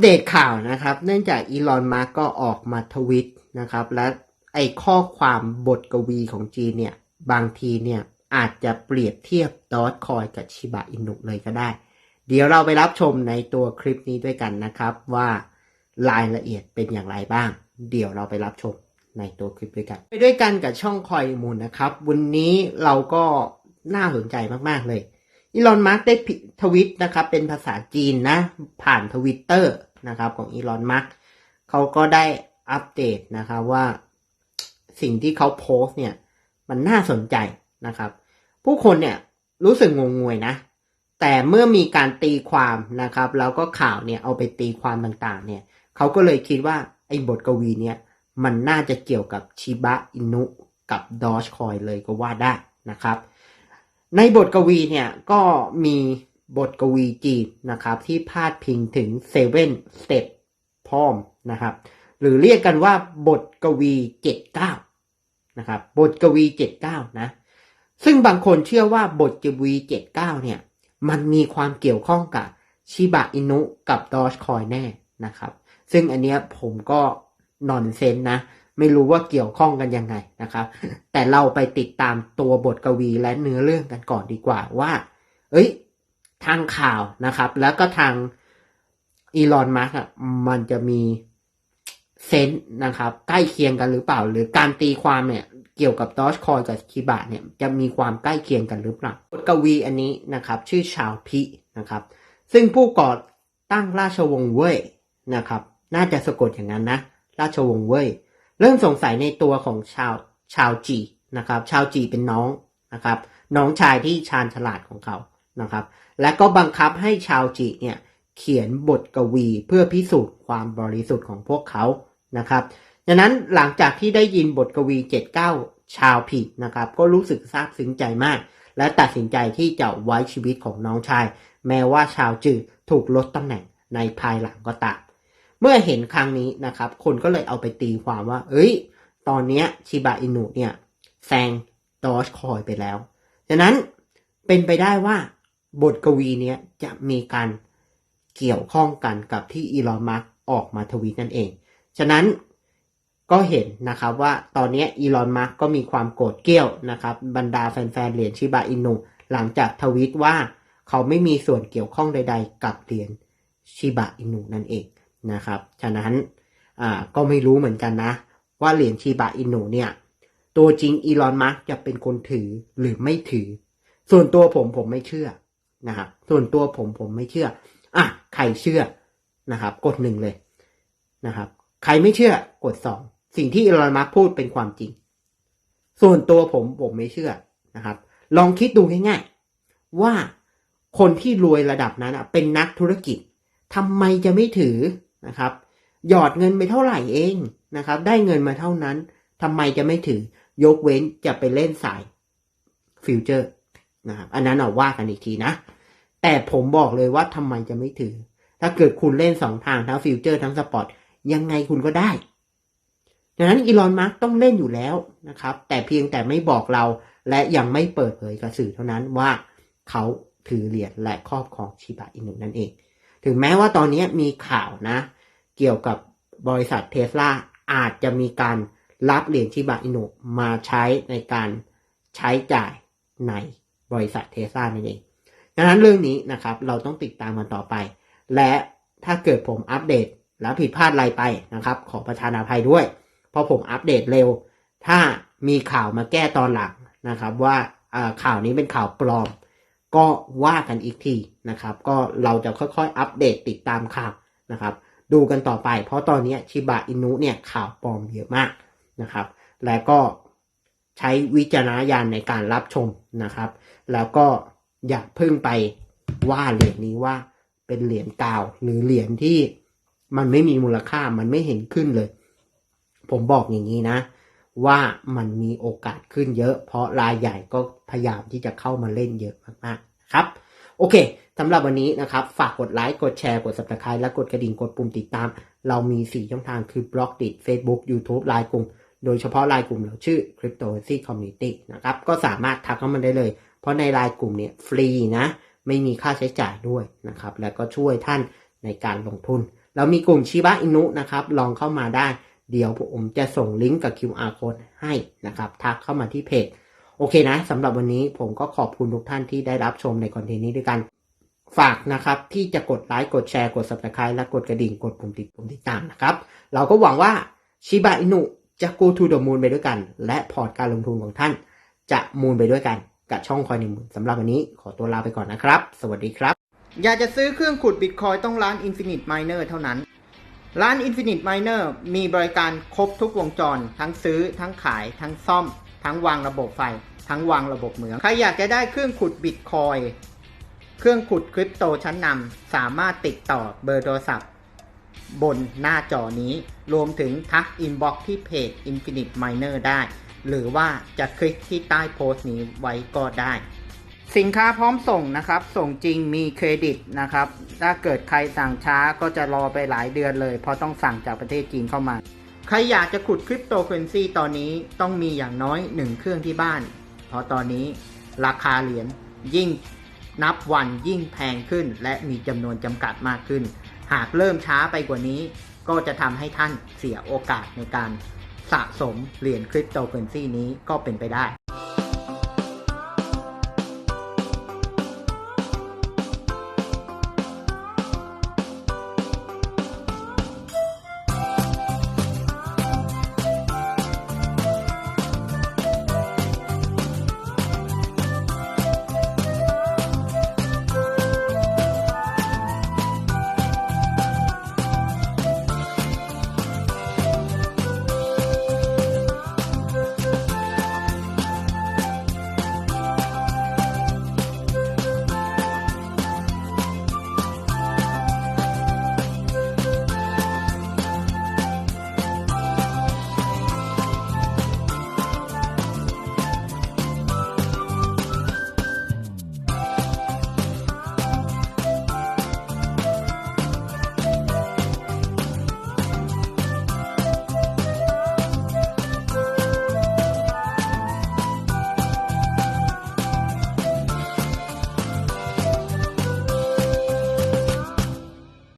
เดตข่าวนะครับ เนื่องจากอีลอนมาร์กก็ออกมาทวิตนะครับ และไอข้อความบทกวีของจีนเนี่ย บางทีเนี่ย อาจจะเปรียบเทียบดอทคอยกับชิบะอินุเลยก็ได้ เดี๋ยวเราไปรับชมในตัวคลิปนี้ด้วยกันนะครับว่ารายละเอียดเป็นอย่างไรบ้าง เดี๋ยวเราไปรับชมในตัวคลิปด้วยกัน ไปด้วยกันกับช่องคอยมูลนะครับ วันนี้เราก็น่าสนใจมากๆเลย อีลอนมาร์กได้ทวิตนะครับเป็นภาษาจีนนะ ผ่านทวิตเตอร์นะครับของอีลอนมาร์กเขาก็ได้อัปเดตนะครับว่าสิ่งที่เขาโพสต์เนี่ย มันน่าสนใจนะครับ ผู้คนเนี่ยรู้สึกงงงวยนะ แต่เมื่อมีการตีความนะครับ แล้วก็ข่าวเนี่ยเอาไปตีความต่างๆ เนี่ยเขาก็เลยคิดว่าไอ้บทกวีเนี่ยมันน่าจะเกี่ยวกับชิบะอินุกับดอชคอยเลยก็ว่าได้นะครับ ในบทกวีเนี่ยก็มีบทกวีจีนนะครับ ที่พาดพิงถึงเซเว่นสเต็ปพอมนะครับ หรือเรียกกันว่าบทกวีเจ็ดเก้านะครับ บทกวีเจ็ดเก้านะ ซึ่งบางคนเชื่อว่าบทกวีเจ็ดเก้าเนี่ย มันมีความเกี่ยวข้องกับชิบะอินุกับดอชคอยแน่นะครับ ซึ่งอันเนี้ยผมก็นอนเซนนะ ไม่รู้ว่าเกี่ยวข้องกันยังไงนะครับ แต่เราไปติดตามตัวบทกวีและเนื้อเรื่องกันก่อนดีกว่าว่า เอ้ย ทางข่าวนะครับ แล้วก็ทางอีลอนมาร์กอะมันจะมีเซนส์นะครับ ใกล้เคียงกันหรือเปล่า หรือการตีความเนี่ยเกี่ยวกับดอชคอยกับคิบะเนี่ยจะมีความใกล้เคียงกันหรือเปล่าบทกวีอันนี้นะครับ ชื่อชาวพินะครับ ซึ่งผู้ก่อตั้งราชวงศ์เว่ยนะครับ น่าจะสะกดอย่างนั้นนะ ราชวงศ์เว่ย เริ่มสงสัยในตัวของชาวชาวจีนะครับ ชาวจีเป็นน้องนะครับ น้องชายที่ชาญฉลาดของเขานะครับ และก็บังคับให้ชาวจีเนี่ยเขียนบทกวีเพื่อพิสูจน์ความบริสุทธิ์ของพวกเขานะครับดังนั้นหลังจากที่ได้ยินบทกวี 79 ชาวผิดนะครับ ก็รู้สึกซาบซึ้งใจมาก และตัดสินใจที่จะไว้ชีวิตของน้องชาย แม้ว่าชาวจือถูกลดตำแหน่งในภายหลังก็ตาม เมื่อเห็นครั้งนี้นะครับ คนก็เลยเอาไปตีความว่า เอ้ย ตอนเนี้ยชิบะอินุเนี่ยแซงดอชคอยไปแล้วฉะนั้นเป็นไปได้ว่าบทกวีเนี้ยจะมีการเกี่ยวข้องกันกับที่อีลอนมัสออกมาทวีตนั่นเอง ฉะนั้นก็เห็นนะครับว่าตอนนี้อีลอนมัสก็มีความโกรธเกรี้ยวนะครับ บรรดาแฟนๆเหรียญชิบะอินุหลังจากทวีตว่าเขาไม่มีส่วนเกี่ยวข้องใด ๆ กับเหรียญชิบะอินุนั่นเอง นะครับ ฉะนั้นอ่าก็ไม่รู้เหมือนกันนะ ว่าเหรียญชิบะอินุเนี่ย ตัวจริงอีลอนมัสจะเป็นคนถือหรือไม่ถือ ส่วนตัวผมผมไม่เชื่อนะครับส่วนตัวผมผมไม่เชื่ออะใครเชื่อนะครับ กดหนึ่งเลยนะครับ ใครไม่เชื่อกดสองสิ่งที่อีลอนมัสพูดเป็นความจริง ส่วนตัวผมผมไม่เชื่อนะครับ ลองคิดดูง่ายๆว่าคนที่รวยระดับนั้นเป็นนักธุรกิจทำไมจะไม่ถือ นะครับ หยอดเงินไปเท่าไหร่เองนะครับ ได้เงินมาเท่านั้นทำไมจะไม่ถือยกเว้นจะไปเล่นสายฟิวเจอร์นะครับอันนั้นเอาว่ากันอีกทีนะ แต่ผมบอกเลยว่าทำไมจะไม่ถือ ถ้าเกิดคุณเล่นสองทางทั้งฟิวเจอร์ทั้งสปอร์ตยังไงคุณก็ได้ดังนั้นอีลอนมาร์กต้องเล่นอยู่แล้วนะครับ แต่เพียงแต่ไม่บอกเราและยังไม่เปิดเผยกับสื่อเท่านั้นว่าเขาถือเหรียญและครอบครองชิบะอินุนั่นเอง ถึงแม้ว่าตอนนี้มีข่าวนะ เกี่ยวกับบริษัทเทสลาอาจจะมีการรับเหรียญชิบะอินุมาใช้ในการใช้จ่ายในบริษัทเทสลานั่นเองดังนั้นเรื่องนี้นะครับเราต้องติดตามมันต่อไป และถ้าเกิดผมอัปเดตแล้วผิดพลาดอะไรไปนะครับ ขอประทานอภัยด้วย เพราะผมอัปเดตเร็ว ถ้ามีข่าวมาแก้ตอนหลังนะครับ ว่าข่าวนี้เป็นข่าวปลอม ก็ว่ากันอีกทีนะครับ ก็เราจะค่อยๆ อัปเดตติดตามข่าวนะครับ ดูกันต่อไป เพราะตอนนี้ชิบะอินุเนี่ยข่าวปลอมเยอะมากนะครับ และก็ใช้วิจารณญาณในการรับชมนะครับ แล้วก็อย่าเพิ่งไปว่าเหรียญนี้ว่าเป็นเหรียญกาวหรือเหรียญที่มันไม่มีมูลค่ามันไม่เห็นขึ้นเลย ผมบอกอย่างนี้นะ ว่ามันมีโอกาสขึ้นเยอะ เพราะรายใหญ่ก็พยายามที่จะเข้ามาเล่นเยอะมากๆครับ โอเคสำหรับวันนี้นะครับ ฝากกดไลค์ กดแชร์ กด subscribe และกดกระดิ่ง กดปุ่มติดตาม เรามี 4 ช่องทางคือบล็อกติด Facebook YouTube ไลน์กลุ่ม โดยเฉพาะไลน์กลุ่มเราชื่อ Cryptocurrency Community นะครับ ก็สามารถทักเข้ามาได้เลย เพราะในไลน์กลุ่มเนี่ยฟรีนะ ไม่มีค่าใช้จ่ายด้วยนะครับ แล้วก็ช่วยท่านในการลงทุนแล้วมีกลุ่มชิบะอินุนะครับ ลองเข้ามาได้ เดี๋ยวผมจะส่งลิงก์กับ QR code ให้นะครับ ทักเข้ามาที่เพจ โอเคนะสำหรับวันนี้ผมก็ขอบคุณทุกท่านที่ได้รับชมในคอนเทนต์นี้ด้วยกัน ฝากนะครับ ที่จะกดไลค์กดแชร์กด subscribe และกดกระดิ่งกดปุ่มติดปุ่มติดตามนะครับ เราก็หวังว่าชิบะอินุจะ go to the moon ไปด้วยกัน และพอร์ตการลงทุนของท่าน จะมูนไปด้วยกันกับช่องคอยหนึ่งหมื่นสำหรับวันนี้ขอตัวลาไปก่อนนะครับ สวัสดีครับ อยากจะซื้อเครื่องขุดบิตคอยต้องร้าน Infinite Miner เท่านั้น ร้าน Infinite Miner มีบริการครบทุกวงจร ทั้งซื้อ ทั้งขาย ทั้งซ่อม ทั้งวางระบบไฟ ทั้งวางระบบเหมือง ใครอยากจะได้เครื่องขุดบิตคอย เครื่องขุดคริปโตชั้นนำ สามารถติดต่อเบอร์โทรศัพท์ บนหน้าจอนี้ รวมถึงทักอินบ็อกที่เพจ Infinite Miner ได้ หรือว่าจะคลิกที่ใต้โพสต์นี้ไว้ก็ได้ สินค้าพร้อมส่งนะครับ ส่งจริงมีเครดิตนะครับ ถ้าเกิดใครสั่งช้าก็จะรอไปหลายเดือนเลย เพราะต้องสั่งจากประเทศจีนเข้ามา ใครอยากจะขุดคริปโตเคอเรนซีตอนนี้ต้องมีอย่างน้อยหนึ่งเครื่องที่บ้าน เพราะตอนนี้ราคาเหรียญยิ่งนับวันยิ่งแพงขึ้น และมีจำนวนจำกัดมากขึ้น หากเริ่มช้าไปกว่านี้ ก็จะทำให้ท่านเสียโอกาสในการสะสมเหรียญคริปโตเคอเรนซีนี้ก็เป็นไปได้